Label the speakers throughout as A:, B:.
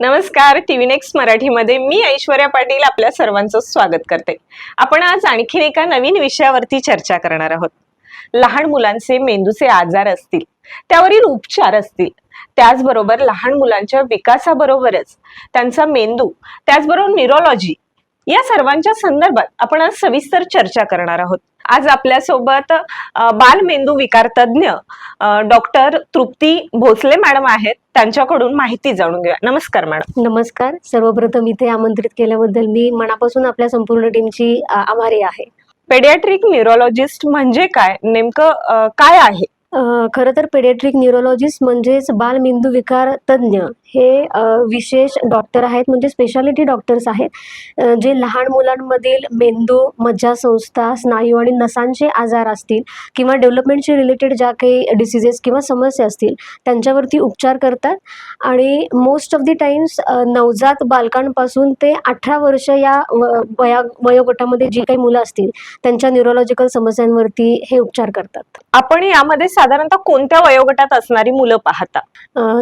A: नमस्कार TV next मराठीमध्ये मी ऐश्वर्या पाटील आपल्या सर्वांचं स्वागत करते. आपण आज आणखीन एका नवीन विषयावरती चर्चा करणार आहोत. लहान मुलांचे मेंदूचे आजार असतील त्यावरील उपचार असतील त्याचबरोबर लहान मुलांच्या विकासाबरोबरच त्यांचा मेंदू त्याचबरोबर न्यूरोलॉजी या सर्वांच्या संदर्भात आपण आज सविस्तर चर्चा करणार आहोत. आज आपल्यासोबत अ, बाल मेंदू विकार तज्ज्ञ डॉक्टर तृप्ती भोसले मॅडम आहेत. त्यांच्याकडून माहिती जाणून घेऊया. नमस्कार मॅडम.
B: नमस्कार. सर्वप्रथम इथे आमंत्रित केल्याबद्दल मी मनापासून आपल्या संपूर्ण टीमची आभारी आहे.
A: पेडियाट्रिक न्यूरोलॉजिस्ट म्हणजे काय? नेमकं काय आहे?
B: खरं तर पेडियाट्रिक न्यूरोलॉजिस्ट म्हणजेच बालमेंदू विकार तज्ज्ञ हे विशेष डॉक्टर आहेत म्हणजे स्पेशालिटी डॉक्टर्स आहेत जे लहान मुलांमधील मेंदू मज्जासंस्था स्नायू आणि नसांचे आजार असतील किंवा डेव्हलपमेंटशी रिलेटेड ज्या काही डिसिजेस किंवा समस्या असतील त्यांच्यावरती उपचार करतात. आणि मोस्ट ऑफ दी टाइम्स नवजात बालकांपासून ते अठरा वर्ष या वया वयोगटामध्ये जी काही मुलं असतील त्यांच्या न्यूरोलॉजिकल समस्यांवरती हे उपचार करतात.
A: आपण यामध्ये साधारणतः कोणत्या वयोगटात असणारी मुलं पाहता?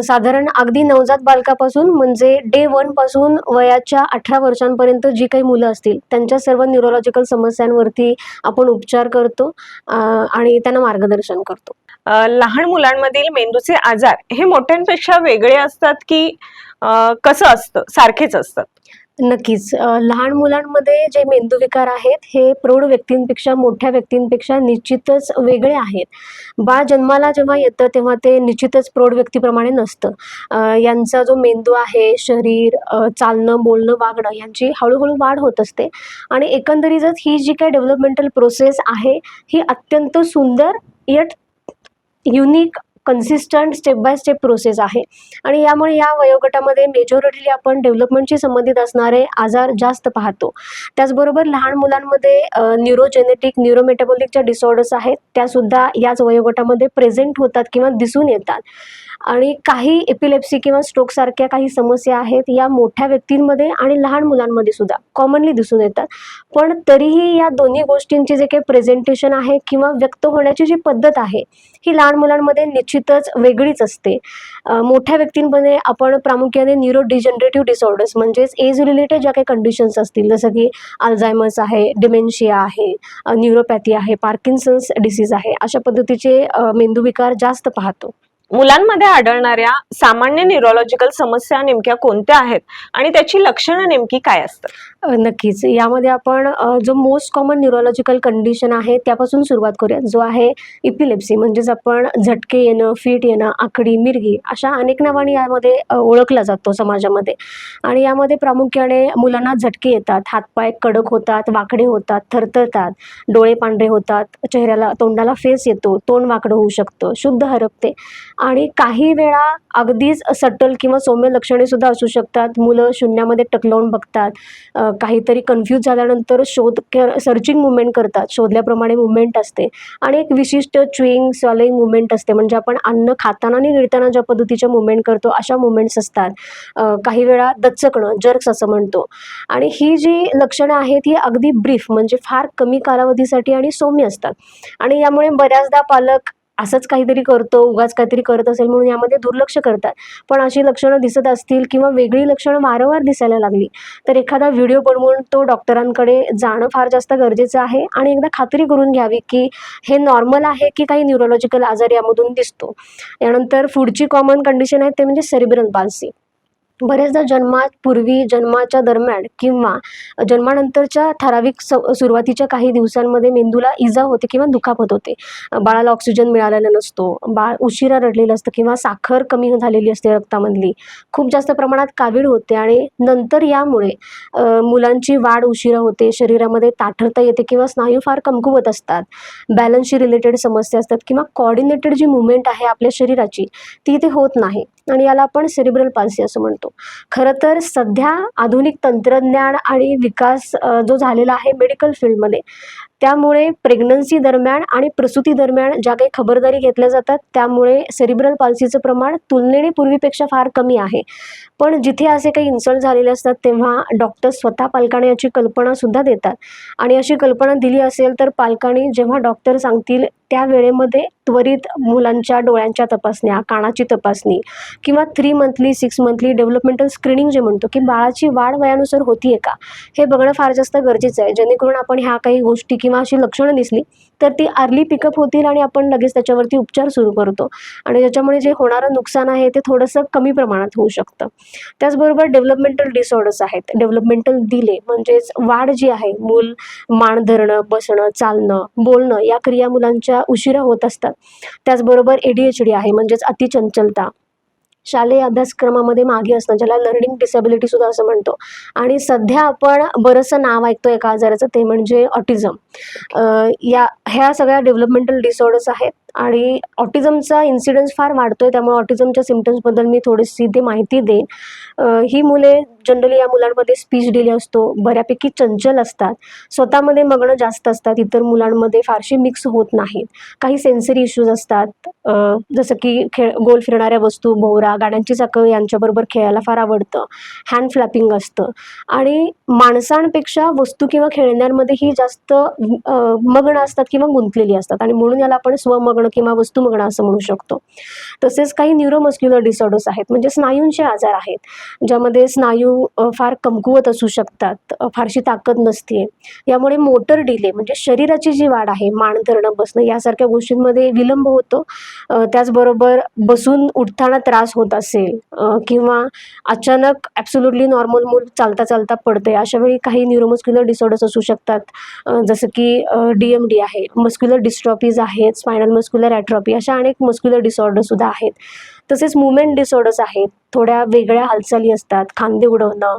B: साधारण अगदी नवजात बालकापासून म्हणजे डे वनपासून वयाच्या अठरा वर्षांपर्यंत जी काही मुलं असतील त्यांच्या सर्व न्यूरोलॉजिकल समस्यांवरती आपण उपचार करतो आणि त्यांना मार्गदर्शन करतो.
A: लहान मुलांमधील मेंदूचे आजार हे मोठ्यांपेक्षा वेगळे असतात की कसं असतं? सारखेच असतात.
B: नक्कीच. लहान मुलांमध्ये जे मेंदूविकार आहेत हे प्रौढ व्यक्तींपेक्षा मोठ्या व्यक्तींपेक्षा निश्चितच वेगळे आहेत. बाळ जन्माला जेव्हा येतं तेव्हा ते निश्चितच प्रौढ व्यक्तीप्रमाणे नसतं. यांचा जो मेंदू आहे शरीर चालणं बोलणं वागणं यांची हळूहळू वाढ होत असते. आणि एकंदरीतच ही जी काही डेव्हलपमेंटल प्रोसेस आहे ही अत्यंत सुंदर yet unique consistent step by step process आहे. आणि यामुळे या वयोगटामध्ये मेजॉरिटीली आपण डेव्हलपमेंटशी संबंधित असणारे आजार जास्त पाहतो. त्याचबरोबर लहान मुलांमध्ये न्यूरोजेनेटिक न्यूरोमेटाबॉलिकच्या डिसऑर्डर्स आहेत त्यासुद्धा याच वयोगटामध्ये प्रेझेंट होतात किंवा दिसून येतात. आणि काही एपिलेप्सी किंवा स्ट्रोकसारख्या काही समस्या आहेत या मोठ्या व्यक्तींमध्ये आणि लहान मुलांमध्ये सुद्धा कॉमनली दिसून येतात. पण तरीही या दोन्ही गोष्टींची जे काही प्रेझेंटेशन आहे किंवा व्यक्त होण्याची जी पद्धत आहे ही लहान मुलांमध्ये निश्चितच वेगळीच असते. मोठ्या व्यक्तींमध्ये आपण प्रामुख्याने न्यूरो डिजनरेटिव्ह डिसऑर्डर्स म्हणजेच एज रिलेटेड ज्या काही कंडिशन्स असतील जसं की अल्झायमर्स आहे डिमेन्शिया आहे न्यूरोपॅथी आहे पार्किन्सन्स डिसीज आहे अशा पद्धतीचे मेंदूविकार जास्त पाहतो.
A: मुलांमध्ये आढळणाऱ्या सामान्य न्यूरोलॉजिकल समस्या नेमक्या कोणत्या आहेत? आणि त्याची लक्षणं नेमकी काय असतात?
B: नक्कीच. यामध्ये आपण जो मोस्ट कॉमन न्यूरोलॉजिकल कंडिशन आहे त्यापासून सुरुवात करूया जो आहे इपिलेप्सी म्हणजेच आपण झटके येणं फिट येणं आकडी मिरगी अशा अनेक नावाने यामध्ये ओळखला जातो समाजामध्ये. आणि यामध्ये प्रामुख्याने मुलांना झटके येतात हातपाय कडक होतात वाकडे होतात थरथरतात डोळे पांढरे होतात चेहऱ्याला तोंडाला फेस येतो तोंड वाकडं होऊ शकतं शुद्ध हरपते. आणि काही वेळा अगदीच सटल किंवा सौम्य लक्षणे सुद्धा असू शकतात. मुलं शून्यामध्ये टकलावून बघतात. काहीतरी कन्फ्यूज झाल्यानंतर शोध सर्चिंग मुवमेंट करतात. शोधल्याप्रमाणे मुवमेंट असते. आणि एक विशिष्ट च्युईंग सॉलिंग मुवमेंट असते. म्हणजे आपण अन्न खाताना आणि गिळताना ज्या पद्धतीच्या मुवमेंट करतो अशा मुवमेंट्स असतात. काही वेळा दचकणं जर्क्स असं म्हणतो. आणि ही जी लक्षणं आहेत ही अगदी ब्रीफ म्हणजे फार कमी कालावधीसाठी आणि सौम्य असतात. आणि यामुळे बऱ्याचदा पालक असंच काहीतरी करतो उगाच काहीतरी करत असेल म्हणून यामध्ये दुर्लक्ष करतात. पण अशी लक्षणं दिसत असतील किंवा वेगळी लक्षणं वारंवार दिसायला लागली तर एखादा व्हिडिओ बनवून तो डॉक्टरांकडे जाणं फार जास्त गरजेचं आहे आणि एकदा खात्री करून घ्यावी की हे नॉर्मल आहे की काही न्यूरोलॉजिकल आजार यामधून दिसतो. यानंतर पुढची कॉमन कंडिशन आहे ते म्हणजे सेरिब्रल पाल्सी. बऱ्याचदा जन्मापूर्वी जन्माच्या दरम्यान किंवा जन्मानंतरच्या ठराविक स सुरुवातीच्या काही दिवसांमध्ये मेंदूला इजा होते किंवा दुखापत होते. बाळाला ऑक्सिजन मिळालेला नसतो बाळ उशिरा रडलेलं असतं किंवा साखर कमी झालेली असते रक्तामधली. खूप जास्त प्रमाणात कावीळ होते आणि नंतर यामुळे मुलांची वाढ उशिरा होते शरीरामध्ये ताठरता येते किंवा स्नायू फार कमकुवत असतात. बॅलन्सशी रिलेटेड समस्या असतात किंवा कॉर्डिनेटेड जी मुवमेंट आहे आपल्या शरीराची ती इथे होत नाही. आणि याला आपण सेरिब्रल पाल्सी असं म्हणतो. खरं तर सध्या आधुनिक तंत्रज्ञान आणि विकास जो झालेला आहे मेडिकल फील्डमध्ये त्यामुळे प्रेग्नन्सी दरम्यान आणि प्रसूती दरम्यान ज्या काही खबरदारी घेतल्या जातात त्यामुळे सेरिब्रल पाल्सीचं प्रमाण तुलनेने पूर्वीपेक्षा फार कमी आहे. पण जिथे असे काही इन्सल्ट झालेले असतात तेव्हा डॉक्टर स्वतः पालकाने याची कल्पना सुद्धा देतात. आणि अशी कल्पना दिली असेल तर पालकांनी जेव्हा डॉक्टर सांगतील त्या वेळेमध्ये त्वरित मुलांच्या डोळ्यांच्या तपासण्या कानाची तपासणी किंवा three monthly six monthly developmental screening जे म्हणतो की बाळाची वाढ वयानुसार होतीये का? हे बघणं फार जास्त गरजेचं आहे. जेणेकरून आपण ह्या काही गोष्टी किंवा किंवा अशी लक्षणं दिसली तर ती अर्ली पिकअप होतील आणि आपण लगेच त्याच्यावरती उपचार सुरू करतो. आणि त्याच्यामुळे जे होणारं नुकसान आहे ते थोडंसं कमी प्रमाणात होऊ शकतं. त्याचबरोबर डेव्हलपमेंटल डिसऑर्डर्स आहेत. डेव्हलपमेंटल दिले म्हणजेच वाढ जी आहे मूल मान धरणं बसणं चालणं बोलणं या क्रिया मुलांच्या उशिरा होत असतात. त्याचबरोबर ए डी एच डी आहे म्हणजेच अतिचंचलता. शालेय अभ्यासक्रमामध्ये मागे असणं ज्याला लर्निंग डिसेबिलिटी सुद्धा असं म्हणतो. आणि सध्या आपण बरंचसं नाव ऐकतो एका आजाराचं ते म्हणजे ऑटिझम या ह्या सगळ्या डेव्हलपमेंटल डिसऑर्डर्स आहेत. आणि ऑटिझमचा इन्सिडन्स फार वाढतो आहे त्यामुळे ऑटिझमच्या सिमटम्सबद्दल मी थोडीशी ते माहिती देईन. ही मुले जनरली या मुलांमध्ये स्पीच डिले असतो बऱ्यापैकी चंचल असतात. स्वतःमध्ये मग्न जास्त असतात इतर मुलांमध्ये फारशी मिक्स होत नाहीत. काही सेन्सरी इश्यूज असतात जसं की खेळ गोल फिरणाऱ्या वस्तू भोवरा गाड्यांची चाकं यांच्याबरोबर खेळायला फार आवडतं. हँड फ्लॅपिंग असतं. आणि माणसांपेक्षा वस्तू किंवा खेळण्यांमध्येही जास्त मग्न असतात किंवा गुंतलेली असतात. आणि म्हणून याला आपण स्वमग्न किंवा वस्तू बघणं असं म्हणू शकतो. तसेच काही न्यूरोमस्क्युलर डिसऑर्डर्स आहेत म्हणजे स्नायूंचे आजार आहेत ज्यामध्ये स्नायू फार कमकुवत असू शकतात फारशी ताकद नसते. यामुळे मोटर डिले म्हणजे शरीराची जी वाढ आहे मान धरणं बसणं यासारख्या गोष्टींमध्ये विलंब होतो. त्याचबरोबर बसून उठताना त्रास होत असेल किंवा अचानक ॲब्सोल्युटली नॉर्मल मूल चालता चालता पडते अशा वेळी काही न्यूरोमस्क्युलर डिसऑर्डर्स असू शकतात. जसं की डी एम डी आहे मस्क्युलर डिस्ट्रॉपीज आहेत स्पायनल मस्क्युलर ॲट्रॉपी अशा अनेक मस्क्युलर डिसऑर्डरसुद्धा आहेत. तसेच मुवमेंट डिसऑर्डर्स आहेत. थोड्या वेगळ्या हालचाली असतात. खांदे उडवणं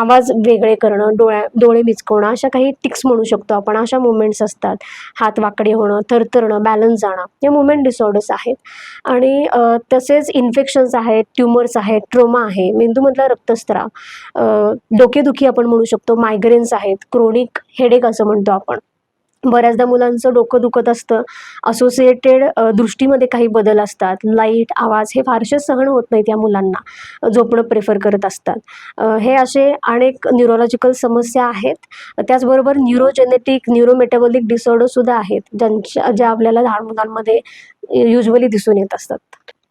B: आवाज वेगळे करणं डोळ्या डोळे मिचकवणं अशा काही टिक्स म्हणू शकतो आपण. अशा मुवमेंट्स असतात. हात वाकडे होणं थरथरणं बॅलन्स जाणं हे मुवमेंट डिसऑर्डर्स आहेत. आणि तसेच इन्फेक्शन्स आहेत ट्युमर्स आहेत ट्रोमा आहे. मेंदूमधला रक्तस्त्राव डोकेदुखी आपण म्हणू शकतो. मायग्रेन्स आहेत क्रोनिक हेडेक असं म्हणतो आपण. बऱ्याचदा मुलांचं डोकं दुखत असतं. असोसिएटेड दृष्टीमध्ये काही बदल असतात. लाइट आवाज हे फारसे सहन होत नाहीत त्या मुलांना. झोपणं प्रेफर करत असतात. हे असे अनेक न्यूरोलॉजिकल समस्या आहेत. त्याचबरोबर न्यूरोजेनेटिक न्यूरोमेटाबॉलिक डिसऑर्डरसुद्धा आहेत. ज्यांच्या ज्या आपल्याला लहान मुलांमध्ये युजली दिसून येत असतात.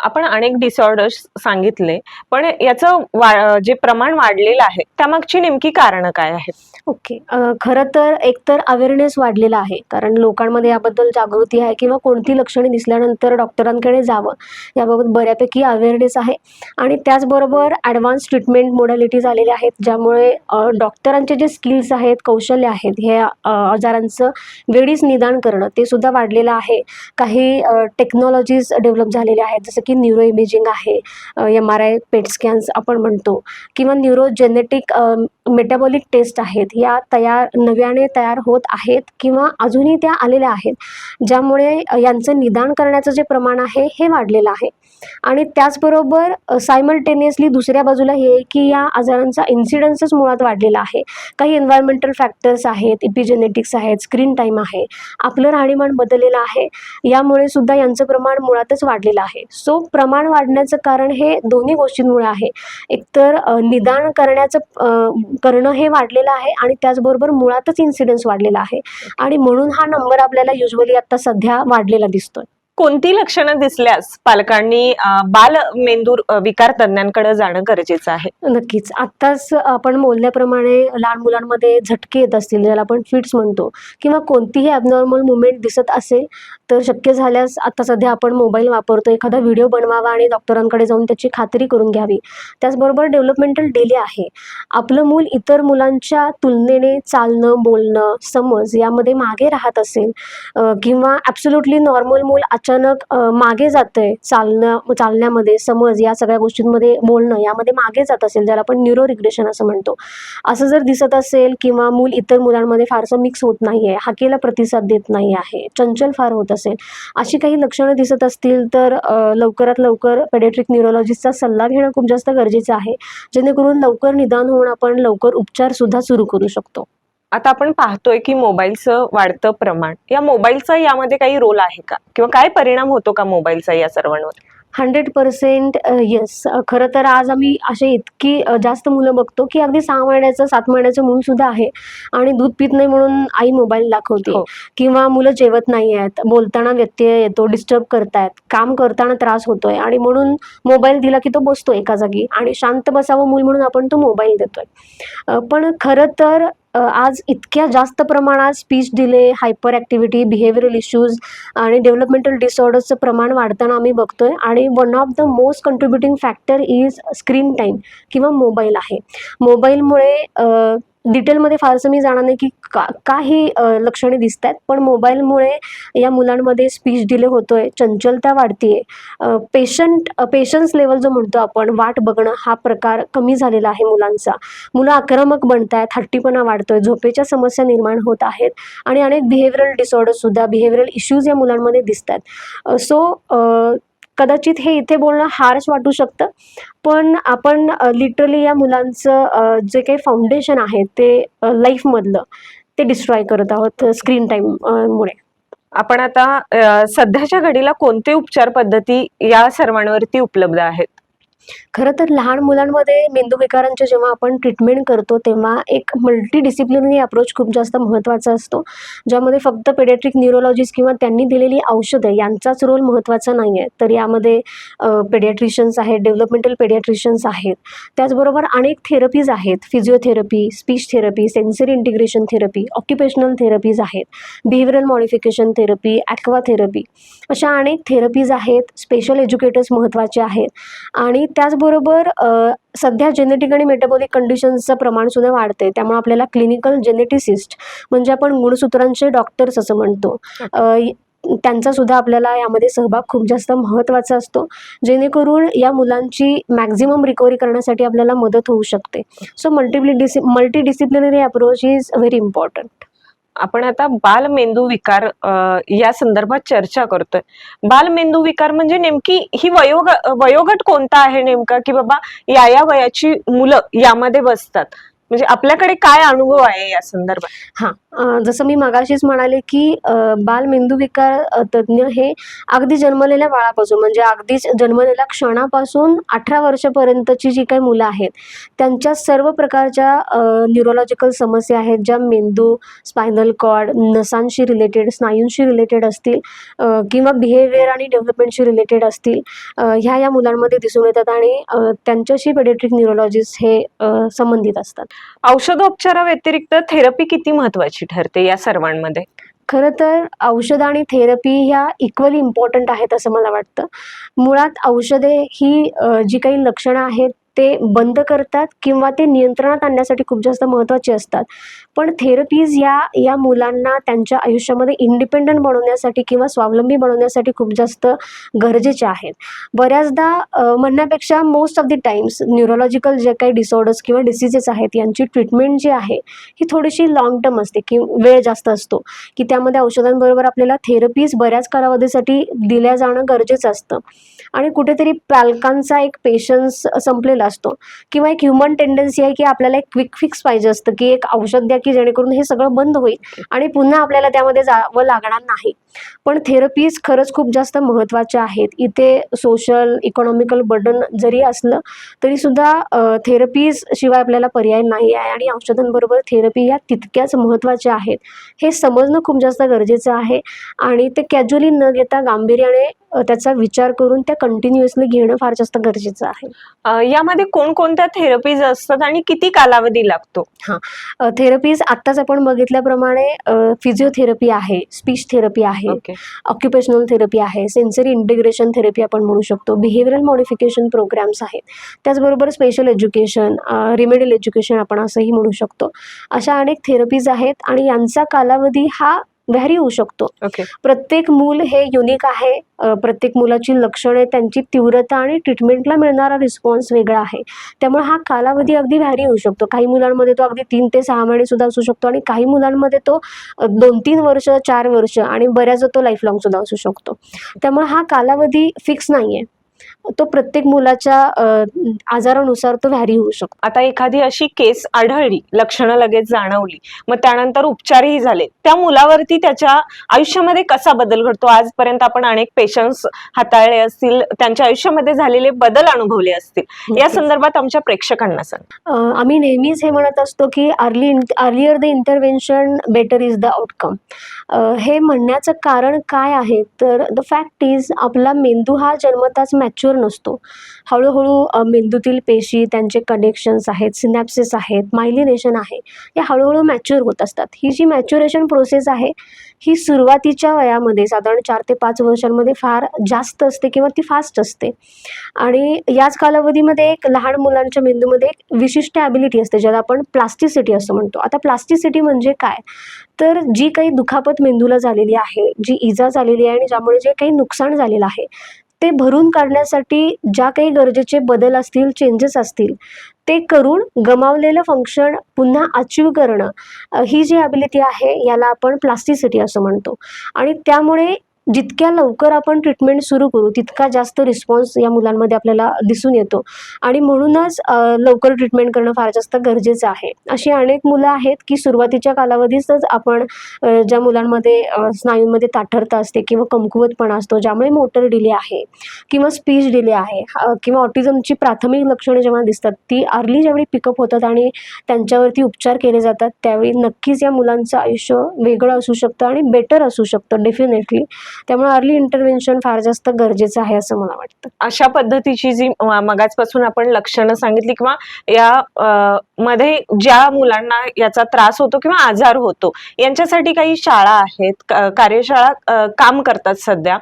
A: आपण अनेक डिसऑर्डर्स सांगितले पण याचं जे प्रमाण वाढलेलं आहे त्यामागची नेमकी कारणं काय आहेत?
B: ओके. अ, खरं तर एकतर अवेअरनेस वाढलेला आहे कारण लोकांमध्ये याबद्दल जागृती आहे किंवा कोणती लक्षणे दिसल्यानंतर डॉक्टरांकडे जावं याबाबत बऱ्यापैकी अवेअरनेस आहे. आणि त्याचबरोबर ॲडव्हान्स ट्रीटमेंट मोडॅलिटीज आलेल्या आहेत ज्यामुळे डॉक्टरांचे जे स्किल्स आहेत कौशल्य आहेत हे आजारांचं वेळीच निदान करणं ते सुद्धा वाढलेलं आहे. काही टेक्नॉलॉजीज डेव्हलप झालेल्या आहेत जसं की न्यूरो इमेजिंग आहे M R I PET scans आपण म्हणतो किंवा न्यूरोजेनेटिक मेटाबॉलिक टेस्ट आहेत या तयार नव्याने तयार होत आहेत किंवा अजूनही त्या आलेल्या आहेत ज्यामुळे यांचं निदान करण्याचं जे प्रमाण आहे हे वाढलेलं आहे. आणि त्याचबरोबर सायमल्टेनियसली दुसऱ्या बाजूला हे आहे की या आजारांचा इन्सिडन्सच मुळात वाढलेला आहे. काही एन्व्हायरमेंटल फॅक्टर्स आहेत इपिजेनेटिक्स आहेत स्क्रीन टाईम आहे आपलं राहणीमान बदललेलं आहे यामुळे सुद्धा यांचं प्रमाण मुळातच वाढलेलं आहे. सो प्रमाण वाढण्याचं कारण हे दोन्ही गोष्टींमुळे आहे. एकतर निदान करण्याचं करणं हे वाढलेलं आहे आणि त्याचबरोबर मुळातच इन्सिडन्स वाढलेला आहे. आणि म्हणून हा नंबर आपल्याला युजली आता सध्या वाढलेला दिसतोय.
A: कोणती लक्षणं दिसल्यास पालकांनी बाल मेंदूर विकार तज्ञांकडे जाणं गरजेचं आहे?
B: नक्कीच. आत्ताच आपण बोलल्याप्रमाणे लहान मुलांमध्ये झटके येत असतील ज्याला आपण फिट्स म्हणतो किंवा कोणतीही ॲबनॉर्मल मुवमेंट दिसत असेल तर शक्य झाल्यास आता सध्या आपण मोबाईल वापरतो एखादा व्हिडिओ बनवावा आणि डॉक्टरांकडे जाऊन त्याची खात्री करून घ्यावी. त्याचबरोबर डेव्हलपमेंटल डिले आहे. आपलं मूल इतर मुलांच्या तुलनेने चालणं बोलणं समज यामध्ये मागे राहत असेल किंवा ॲब्सोल्युटली नॉर्मल मूल अचानक अचानक मागे जातंय चालणं चालण्यामध्ये समज या सगळ्या गोष्टींमध्ये बोलणं यामध्ये मागे जात असेल ज्याला आपण न्यूरो रिग्रेशन असं म्हणतो. असं जर दिसत असेल किंवा मूल इतर मुलांमध्ये फारसं मिक्स होत नाही आहे हाकेला प्रतिसाद देत नाही आहे चंचल फार होत असेल अशी काही लक्षणं दिसत असतील तर लवकरात लवकर पेडेट्रिक न्यूरोलॉजिस्टचा सल्ला घेणं खूप जास्त गरजेचं आहे जेणेकरून लवकर निदान होऊन आपण लवकर उपचारसुद्धा सुरू करू शकतो.
A: आता आपण पाहतोय की मोबाईलचं वाढतं प्रमाण या मोबाईलचा यामध्ये काही रोल आहे का? किंवा काय परिणाम होतो का मोबाईलचा या सर्वांवर?
B: हंड्रेड पर्सेंट येस खरं तर आज आम्ही असे इतकी अ, जास्त मुलं बघतो की अगदी सहा महिन्याचं सात महिन्याचं मूल सुद्धा आहे आणि दूध पित नाही म्हणून आई मोबाईल दाखवते.
A: हो.
B: किंवा मुलं जेवत नाही आहेत बोलताना व्यत्यय येतो डिस्टर्ब करतायत काम करताना त्रास होतोय आणि म्हणून मोबाईल दिला की तो बसतो एका जागी आणि शांत बसावं मूल म्हणून आपण तो मोबाईल देतोय. अ, पण खरं तर आज इतक्या जास्त प्रमाणात speech delay hyperactivity behavioural issues आणि डेव्हलपमेंटल डिसऑर्डर्सचं प्रमाण वाढताना आम्ही बघतो आहे आणि one of the most contributing factor is screen time किंवा मोबाईल आहे. मोबाईलमुळे डिटेलमध्ये फारसं मी जाणार नाही की का काही लक्षणे दिसत आहेत पण मोबाईलमुळे या मुलांमध्ये स्पीच डिले होतोय चंचलता वाढतीये. पेशंट पेशन्स लेवल जो म्हणतो आपण वाट बघणं हा प्रकार कमी झालेला आहे मुलांचा. मुलं आक्रमक बनत आहेत हट्टीपणा वाढतोय झोपेच्या समस्या निर्माण होत आहेत आणि अनेक बिहेवियरल डिसऑर्डरसुद्धा बिहेवियरल इश्यूज या मुलांमध्ये दिसत आहेत सो कदाचित हे इथे बोलणं हार्श वाटू शकतं. पण आपण लिटरली या मुलांचं जे काही फाउंडेशन आहे ते लाईफमधलं ते डिस्ट्रॉय करत आहोत स्क्रीन टाईममुळे
A: आपण आता सध्याच्या घडीला कोणते उपचार पद्धती या सर्वांवरती उपलब्ध आहेत?
B: खरं तर लहान मुलांमध्ये मेंदू विकारांचे जेव्हा आपण ट्रीटमेंट करतो तेव्हा एक मल्टी डिसिप्लिनरी अप्रोच खूप जास्त महत्त्वाचा असतो ज्यामध्ये फक्त पेडियाट्रिक न्यूरोलॉजिस्ट किंवा त्यांनी दिलेली औषधं यांचाच रोल महत्त्वाचा नाही आहे तर यामध्ये पेडियाट्रिशन्स आहेत डेव्हलपमेंटल पेडियाट्रिशन्स आहेत. त्याचबरोबर अनेक थेरपीज आहेत. Physiotherapy speech therapy sensory integration therapy occupational therapies आहेत. Behavioural modification therapy aqua therapy अशा अनेक थेरपीज आहेत. स्पेशल एज्युकेटर्स महत्त्वाचे आहेत. आणि त्याचबरोबर सध्या जेनेटिक आणि मेटाबॉलिक कंडिशन्सचं प्रमाणसुद्धा वाढते त्यामुळे आपल्याला क्लिनिकल जेनेटिसिस्ट म्हणजे आपण गुणसूत्रांचे डॉक्टर्स असं म्हणतो. त्यांचासुद्धा त्यांचा सुद्धा आपल्याला यामध्ये सहभाग खूप जास्त महत्त्वाचा असतो. जेणेकरून या मुलांची मॅक्झिमम रिकव्हरी करण्यासाठी आपल्याला मदत होऊ शकते. So multiply disci multi disciplinary approach is very important
A: आपण आता बाल मेंदू विकार या संदर्भात चर्चा करतोय. बाल मेंदू विकार म्हणजे नेमकी ही वयोग वयोगट कोणता आहे नेमका? की बाबा या या वयाची मुलं यामध्ये बसतात. म्हणजे आपल्याकडे काय अनुभव आहे या संदर्भात?
B: हा जसं मी मगाशीच म्हणाले की बाल मेंदूविकार अ, तज्ज्ञ हे अगदी जन्मलेल्या बाळापासून म्हणजे अगदीच जन्मलेल्या क्षणापासून अठरा वर्षापर्यंतची जी काही मुलं आहेत त्यांच्या सर्व प्रकारच्या न्यूरोलॉजिकल समस्या आहेत ज्या मेंदू स्पायनल कॉर्ड नसांशी रिलेटेड स्नायूंशी रिलेटेड असतील किंवा बिहेवियर आणि डेव्हलपमेंटशी रिलेटेड असतील ह्या या मुलांमध्ये दिसून येतात आणि त्यांच्याशी पेडेट्रिक न्यूरोलॉजिस्ट हे संबंधित असतात.
A: औषधोपचाराव्यतिरिक्त थेरपी किती महत्वाची ठरते या सर्वांमध्ये?
B: खरं तर औषधं आणि थेरपी ह्या इक्वली इम्पॉर्टंट आहेत असं मला वाटतं. मुळात औषधे ही जी काही लक्षणं आहेत ते बंद करतात किंवा ते नियंत्रणात आणण्यासाठी खूप जास्त महत्त्वाचे असतात. पण थेरपीज या या मुलांना त्यांच्या आयुष्यामध्ये इंडिपेंडंट बनवण्यासाठी किंवा स्वावलंबी बनवण्यासाठी खूप जास्त गरजेचे आहेत. बऱ्याचदा म्हणण्यापेक्षा most of the times neurological जे काही डिसऑर्डर्स किंवा डिसिजेस आहेत यांची ट्रीटमेंट जी आहे ही थोडीशी लाँग टर्म असते की वेळ जास्त असतो. की त्यामध्ये औषधांबरोबर आपल्याला थेरपीज बऱ्याच कालावधीसाठी दिल्या जाणं गरजेचं असतं. आणि कुठेतरी पालकांचा एक पेशन्स संपलेला असतो. किंवा एक ह्युमन टेंडन्सी आहे की आपल्याला एक क्विक फिक्स पाहिजे असतं की एक औषध द्या की जेणेकरून हे सगळं बंद होईल आणि पुन्हा आपल्याला त्यामध्ये जावं लागणार नाही. पण थेरपीज खरंच खूप जास्त महत्त्वाच्या आहेत. इथे सोशल इकॉनॉमिकल बर्डन जरी असलं तरी सुद्धा थेरपीज शिवाय आपल्याला पर्याय नाही आहे आणि औषधांबरोबर थेरपी या तितक्याच महत्त्वाच्या आहेत. हे समजणं खूप जास्त गरजेचं आहे आणि ते कॅज्युअली न घेता गांभीर्याने त्याचा विचार करून त्या कंटिन्युअसली घेणं फार जास्त गरजेचं आहे.
A: या यामध्ये कोणकोणत्या थेरपीज असतात आणि किती कालावधी लागतो?
B: थेरपीज आत्ताच आपण बघितल्याप्रमाणे फिजिओथेरपी आहे स्पीच थेरपी आहे ऑक्युपेशनल थेरपी आहे सेन्सरी इंटिग्रेशन थेरपी आपण म्हणू शकतो बिहेवियरल मॉडिफिकेशन प्रोग्राम्स आहेत. त्याचबरोबर स्पेशल एज्युकेशन रिमेडियल एज्युकेशन आपण असंही म्हणू शकतो. अशा अनेक थेरपीज आहेत आणि यांचा कालावधी हा व्हॅरी होऊ शकतो. प्रत्येक मूल हे युनिक आहे. प्रत्येक मुलाची लक्षणे त्यांची तीव्रता आणि ट्रीटमेंटला मिळणारा रिस्पॉन्स वेगळा आहे. त्यामुळे हा कालावधी अगदी व्हॅरी होऊ शकतो. काही मुलांमध्ये तो अगदी तीन ते सहा महिने सुद्धा असू शकतो आणि काही मुलांमध्ये तो दोन तीन वर्ष चार वर्ष आणि बऱ्याचदा तो लाईफ लॉंग सुद्धा असू शकतो. त्यामुळे हा कालावधी फिक्स नाही आहे तो प्रत्येक मुलाच्या आजारानुसार तो व्हॅरी होऊ शकतो.
A: आता एखादी अशी केस आढळली लक्षणं लगेच जाणवली मग त्यानंतर उपचारही झाले. त्या मुलावरती त्याच्या आयुष्यामध्ये कसा बदल घडतो? आजपर्यंत आपण अनेक पेशंट्स हाताळले असतील त्यांच्या आयुष्यामध्ये झालेले बदल अनुभवले असतील. या संदर्भात आमच्या प्रेक्षकांना सांग.
B: आम्ही नेहमीच हे म्हणत असतो की early earlier the intervention better is the outcome हे म्हणण्याचं कारण काय आहे? तर द फॅक्ट इज आपला मेंदू हा जन्मताच मॅच्युअर नसतो. हळूहळू मेंदूतील पेशी त्यांचे कनेक्शन्स आहेत सिनॅप्सेस आहेत मायलिनेशन आहे या हळूहळू मॅच्युअर होत असतात. ही जी मॅच्युरेशन प्रोसेस आहे ही सुरुवातीच्या वयामध्ये साधारण चार ते पाच वर्षांमध्ये फार जास्त असते किंवा ती फास्ट असते. आणि याच कालावधीमध्ये एक लहान मुलांच्या मेंदूमध्ये एक विशिष्ट ॲबिलिटी असते ज्याला आपण प्लास्टिसिटी असं म्हणतो. आता प्लास्टिसिटी म्हणजे काय? तर जी काही दुखापत मेंदूला झालेली आहे जी इजा झालेली आहे आणि ज्यामुळे जे काही नुकसान झालेलं आहे ते भरून काढण्यासाठी ज्या काही गरजेचे बदल असतील चेंजेस असतील ते करून गमावलेलं फंक्शन पुन्हा अचीव करणं ही जी ॲबिलिटी आहे याला आपण प्लास्टिसिटी असं म्हणतो. आणि त्यामुळे जितक्या लवकर आपण ट्रीटमेंट सुरू करू तितका जास्त रिस्पॉन्स या मुलांमध्ये आपल्याला दिसून येतो. आणि म्हणूनच लवकर ट्रीटमेंट करणं फार जास्त गरजेचं आहे. अशी अनेक मुलं आहेत की सुरुवातीच्या कालावधीतच आपण ज्या मुलांमध्ये स्नायूंमध्ये ताठरता असते किंवा कमकुवतपणा असतो ज्यामुळे मोटर डिले आहे किंवा स्पीच डिले आहे किंवा ऑटिझमची प्राथमिक लक्षणे जेव्हा दिसतात ती अर्ली ज्यावेळी पिकअप होतात आणि त्यांच्यावरती उपचार केले जातात त्यावेळी नक्कीच या मुलांचं आयुष्य वेगळं असू शकतं आणि बेटर असू शकतं डेफिनेटली त्यामुळे अर्ली इंटरव्हेन्शन फार जास्त गरजेचं आहे असं मला वाटतं.
A: अशा पद्धतीची जी मगाचपासून आपण लक्षणं सांगितली किंवा या मध्ये ज्या मुलांना याचा त्रास होतो किंवा आजार होतो यांच्यासाठी काही शाळा आहेत कार्यशाळा काम करतात सध्या.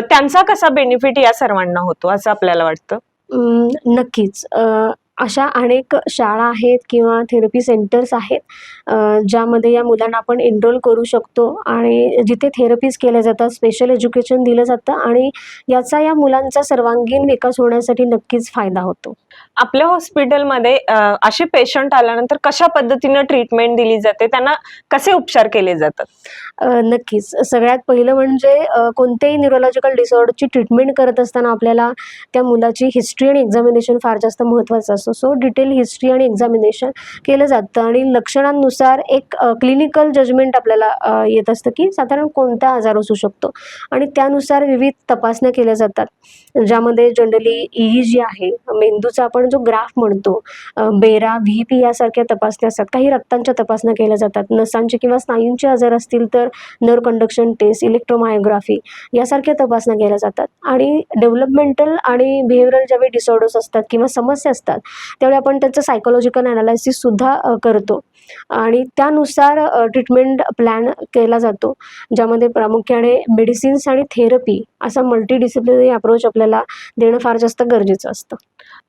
A: त्यांचा कसा बेनिफिट या सर्वांना होतो असं आपल्याला वाटतं?
B: नक्कीच. अशा अनेक शाळा आहेत किंवा थेरपी सेंटर्स आहेत ज्यामध्ये या मुलांना आपण एनरोल करू शकतो आणि जिथे थेरपीज केल्या जातात स्पेशल एज्युकेशन दिलं जातं आणि याचा या मुलांचा सर्वांगीण विकास होण्यासाठी नक्कीच फायदा होतो.
A: आपल्या हॉस्पिटलमध्ये असे पेशंट आल्यानंतर कशा पद्धतीनं ट्रीटमेंट दिली जाते? त्यांना कसे उपचार केले जातात?
B: नक्कीच. सगळ्यात पहिलं म्हणजे कोणत्याही न्यूरोलॉजिकल डिसऑर्डरची ट्रीटमेंट करत असताना आपल्याला त्या मुलाची हिस्ट्री आणि एक्झामिनेशन फार जास्त महत्त्वाचं असतं. सो डिटेल हिस्ट्री आणि एक्झामिनेशन केलं जातं. आणि लक्षणांनुसार एक क्लिनिकल जजमेंट आपल्याला येत असतं की साधारण कोणता आजार असू शकतो. आणि त्यानुसार विविध तपासण्या केल्या जातात. ज्यामध्ये जनरली ई जी आहे मेंदूचा आपण जो ग्राफ म्हणतो बेरा व्ही पी यासारख्या तपासण्या असतात. काही रक्तांच्या तपासण्या केल्या जातात. नसांचे किंवा स्नायूंचे आजार असतील तर नर्व कंडक्शन टेस्ट इलेक्ट्रोमायोग्राफी यासारख्या तपासण्या केल्या जातात. आणि डेव्हलपमेंटल आणि बिहेवियरल ज्यावेळी डिसऑर्डर्स असतात किंवा समस्या असतात त्यावेळी आपण त्याचं सायकोलॉजिकल अनालायसिससुद्धा अ, करतो. आणि त्यानुसार ट्रीटमेंट प्लॅन केला जातो ज्यामध्ये प्रामुख्याने मेडिसिन्स आणि थेरपी असा मल्टीडिसिप्लिनरी अप्रोच आपल्याला देणं फार जास्त गरजेचं असतं.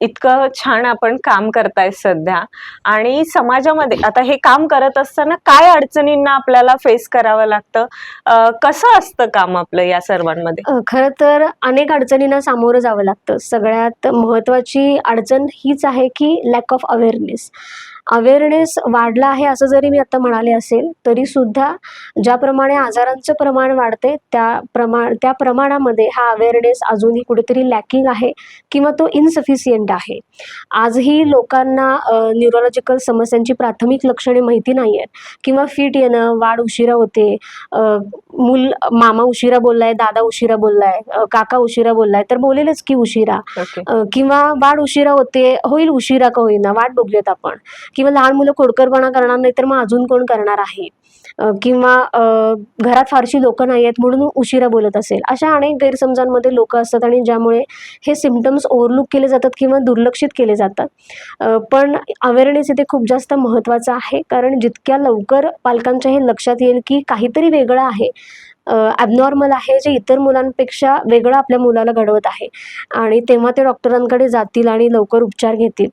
A: इतकं छान आपण काम करताय सध्या. आणि समाजामध्ये आता हे काम करत असताना काय अडचणींना आपल्याला फेस करावं लागतं? कसं असतं काम आपलं या सर्वांमध्ये?
B: खरं तर अनेक अडचणींना सामोरं जावं लागतं. सगळ्यात महत्त्वाची अडचण हीच आहे की लॅक ऑफ अवेअरनेस अवेअरनेस वाढला आहे असं जरी मी आता म्हणाले असेल तरीसुद्धा ज्याप्रमाणे आजारांचं प्रमाण वाढते त्या प्रमाण त्या प्रमाणामध्ये हा अवेअरनेस अजूनही कुठेतरी लॅकिंग आहे किंवा तो इनसफिशियंट आहे. आजही लोकांना न्यूरोलॉजिकल समस्यांची प्राथमिक लक्षणे माहिती नाही आहेत किंवा फिट येणं वाढ उशिरा होते मूल मामा उशिरा बोललाय दादा उशिरा बोललाय काका उशिरा बोललाय तर बोलेलच की उशिरा. किंवा वाढ उशिरा होते होईल उशिरा का होईना वाट बघूयात आपण. किंवा लहान मुलं खोडकरपणा करणार नाही तर मग अजून कोण करणार आहे? किंवा घरात फारशी लोकं नाही आहेत म्हणून उशिरा बोलत असेल. अशा अनेक गैरसमजांमध्ये लोक असतात आणि ज्यामुळे हे सिमटम्स ओव्हरलुक केले जातात किंवा दुर्लक्षित केले जातात. पण अवेअरनेस इथे खूप जास्त महत्त्वाचं आहे. कारण जितक्या लवकर पालकांच्या हे लक्षात येईल की काहीतरी वेगळं आहे. ॲबनॉर्मल आहे जे इतर मुलांपेक्षा वेगळं आपल्या मुलाला घडवत आहे. आणि तेव्हा ते डॉक्टरांकडे जातील आणि लवकर उपचार घेतील.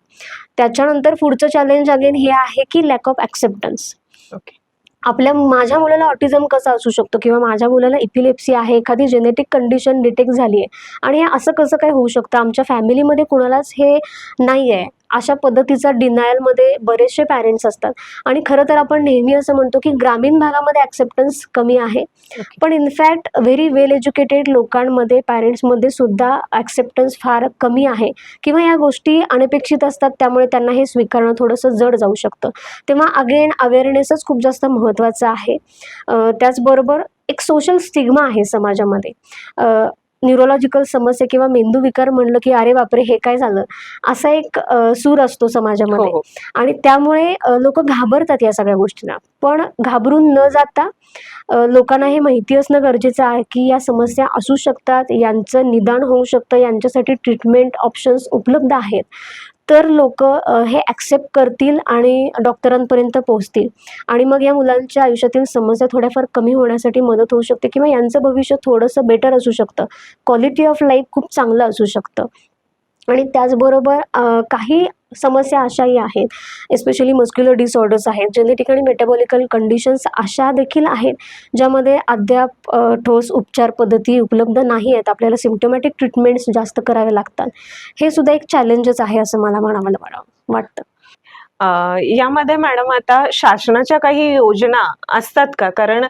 B: त्याच्यानंतर पुढचं चॅलेंज अगेन हे आहे की लॅक ऑफ ॲक्सेप्टन्स
A: ओके
B: आपल्या माझ्या मुलाला ऑटिझम कसा असू शकतो? किंवा माझ्या मुलाला इपिलेप्सी आहे एखादी जेनेटिक कंडिशन डिटेक्ट झाली आहे आणि हे असं कसं काय होऊ शकतं? आमच्या फॅमिलीमध्ये कुणालाच हे नाही आहे अशा पद्धतीचा डिनायलमध्ये बरेचसे पॅरेंट्स असतात. आणि खरं तर आपण नेहमी असं म्हणतो की ग्रामीण भागामध्ये ॲक्सेप्टन्स कमी आहे.
A: Okay.
B: पण इनफॅक्ट व्हेरी वेल एज्युकेटेड लोकांमध्ये पॅरेंट्समध्ये सुद्धा ॲक्सेप्टन्स फार कमी आहे. किंवा या गोष्टी अनपेक्षित असतात त्यामुळे त्यांना हे स्वीकारणं थोडंसं जड जाऊ शकतं. तेव्हा अगेन अवेअरनेसच खूप जास्त महत्त्वाचं आहे. त्याचबरोबर एक सोशल स्टिग्मा आहे समाजामध्ये. न्यूरोलॉजिकल समस्या किंवा मेंदूविकार म्हणलं की अरे बापरे हे काय झालं? असा एक सूर असतो
A: हो
B: समाजामध्ये.
A: हो
B: आणि त्यामुळे लोक घाबरतात या सगळ्या गोष्टींना. पण घाबरून न जाता लोकांना हे माहिती असणं गरजेचं आहे की या समस्या असू शकतात यांचं निदान होऊ शकतं यांच्यासाठी ट्रीटमेंट ऑप्शन्स उपलब्ध आहेत. तर लोक हे ॲक्सेप्ट करतील आणि डॉक्टरांपर्यंत पोहोचतील. आणि मग या मुलांच्या आयुष्यातील समस्या थोड्याफार कमी होण्यासाठी मदत होऊ शकते किंवा यांचं भविष्य थोडंसं बेटर असू शकतं. क्वालिटी ऑफ लाईफ खूप चांगलं असू शकतं. आणि त्याचबरोबर काही समस्या अशाही आहेत एस्पेशली मस्क्युलर डिसऑर्डर्स आहेत जेनेटिक आणि मेटाबॉलिकल कंडिशन्स अशा देखील आहेत ज्यामध्ये अद्याप ठोस उपचार पद्धती उपलब्ध नाही आहेत. आपल्याला सिमटोमॅटिक ट्रीटमेंट्स जास्त करावे लागतात. हे सुद्धा एक चॅलेंजच आहे असं मला म्हणावं वाटतं.
A: यामध्ये मॅडम आता शासनाच्या काही योजना असतात का? कारण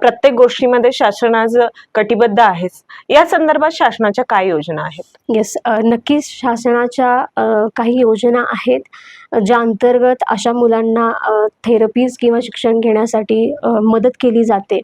A: प्रत्येक गोष्टीमध्ये शासन आज कटिबद्ध आहेच. या संदर्भात शासनाच्या काय योजना आहेत?
B: येस नक्कीच शासनाच्या काही योजना आहेत. ज्या अंतर्गत अशा मुलांना थेरपीज किंवा शिक्षण घेण्यासाठी मदत केली जाते.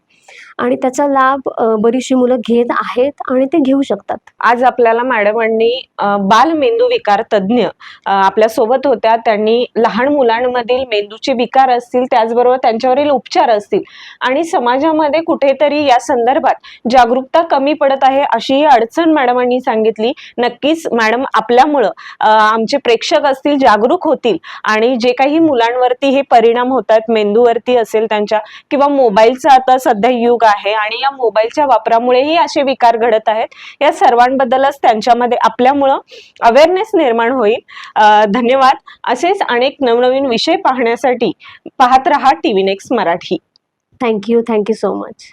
B: आणि त्याचा लाभ बरीचशी मुलं घेत आहेत आणि ते घेऊ शकतात.
A: आज आपल्याला मॅडमांनी बाल मेंदू विकार तज्ज्ञ आपल्यासोबत होत्या. त्यांनी लहान मुलांमधील मेंदूचे विकार असतील त्याचबरोबर त्यांच्यावरील उपचार असतील. आणि समाजामध्ये कुठेतरी या संदर्भात जागरूकता कमी पडत आहे अशी ही अडचण मॅडमांनी सांगितली. नक्कीच मॅडम आपल्यामुळं आमचे प्रेक्षक असतील जागरूक होतील. आणि जे काही मुलांवरती हे परिणाम होतात मेंदूवरती असेल त्यांच्या किंवा मोबाईलचं आता सध्या युग आहे आणि या मोबाईलच्या वापरामुळेही असे विकार घडत आहेत या सर्वांबद्दलच त्यांच्यामध्ये आपल्यामुळं अवेअरनेस निर्माण होईल. धन्यवाद. असेच अनेक नवनवीन विषय पाहण्यासाठी पाहत रहा T V next Marathi.
B: Thank you thank you so much